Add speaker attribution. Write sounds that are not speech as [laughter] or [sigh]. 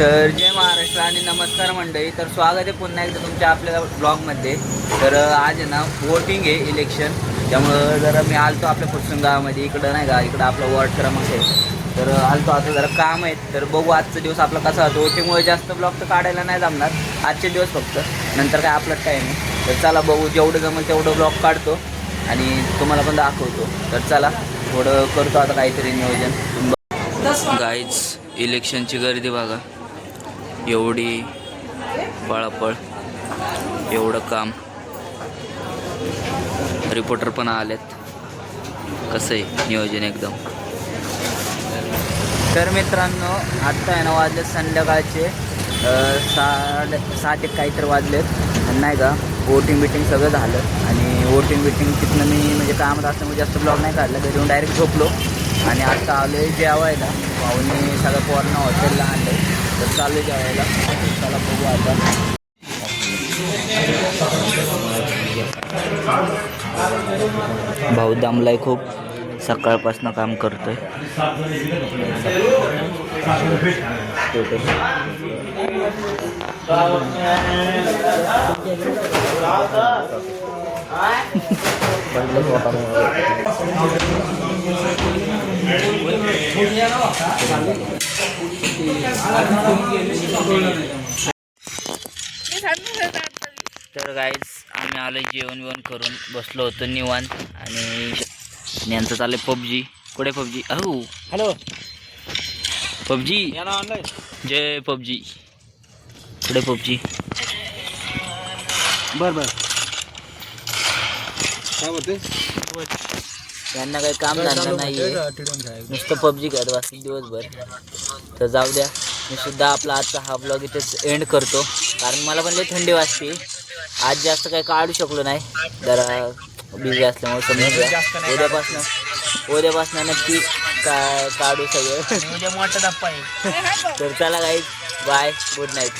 Speaker 1: तर जय महाराष्ट्र आणि नमस्कार मंडळी. तर स्वागत आहे पुन्हा एकदा तुमच्या आपल्या ब्लॉगमध्ये. तर आज आहे ना वोटिंग आहे इलेक्शन त्यामुळं जरा मी आलतो आपल्या फुटसून गावामध्ये इकडं नाही का इकडं आपला वॉर्ड क्रमांक आहे. तर आलतो आता जरा काम आहेत. तर बघू आजचा दिवस आपला कसा होतो. वोटिंगमुळे जास्त ब्लॉग तर काढायला नाही जमणार. आजचे दिवस फक्त. नंतर काय आपलं टाईम आहे. तर चला बघू जेवढं जमेल तेवढं ब्लॉग काढतो. आणि तुम्हाला पण दाखवतो. तर चला थोडं करतो आता काहीतरी नियोजन. गाईच इलेक्शनची गर्दी बघा. एवढी पळापळ एवढं काम. रिपोर्टर पण आलेत. कसं आहे नियोजन एकदम? तर मित्रांनो आत्ता आहे ना वाजले संध्याकाळचे साडे सात एक काहीतरी वाजलेत. नाही का वोटिंग बिटिंग सगळं झालं. आणि वोटिंग बिटिंग तिथनं मी म्हणजे कामात असल्यामुळे जास्त ब्लॉग नाही काढला. घरी येऊन डायरेक्ट झोपलो. आणि आता आलो आहे जेवायला. भाऊने सगळं पोरणं हॉटेलला आणलं तर चालू आहे जेवायला. चला बघू आता. भाऊ दमलाय खूप. सकाळपासून काम करतोय. [laughs] [laughs] तर गाईज आम्ही आलो जेवण बिवण करून. बसलो होतो निवांत. आणि यांचं चाललंय पबजी. कुठे पबजी? अहो.
Speaker 2: Hello
Speaker 1: PUBG. जय पबजी. कुठे पबजी?
Speaker 2: बर बर. काय बोलते
Speaker 1: यांना काही काम धंदा नाही नुसतं पबजी खेळत बसतील दिवसभर. तर जाऊ द्या. मी सुद्धा आपला आजचा हा ब्लॉग इथेच एंड करतो. कारण मला पण लई थंडी वाजते. आज जास्त काही काढू शकलो नाही. जरा बिझी असल्यामुळे समजा उद्यापासून उद्यापासून नक्की का काढू सगळं.
Speaker 2: आहे.
Speaker 1: तर चला गाईज बाय गुड नाईट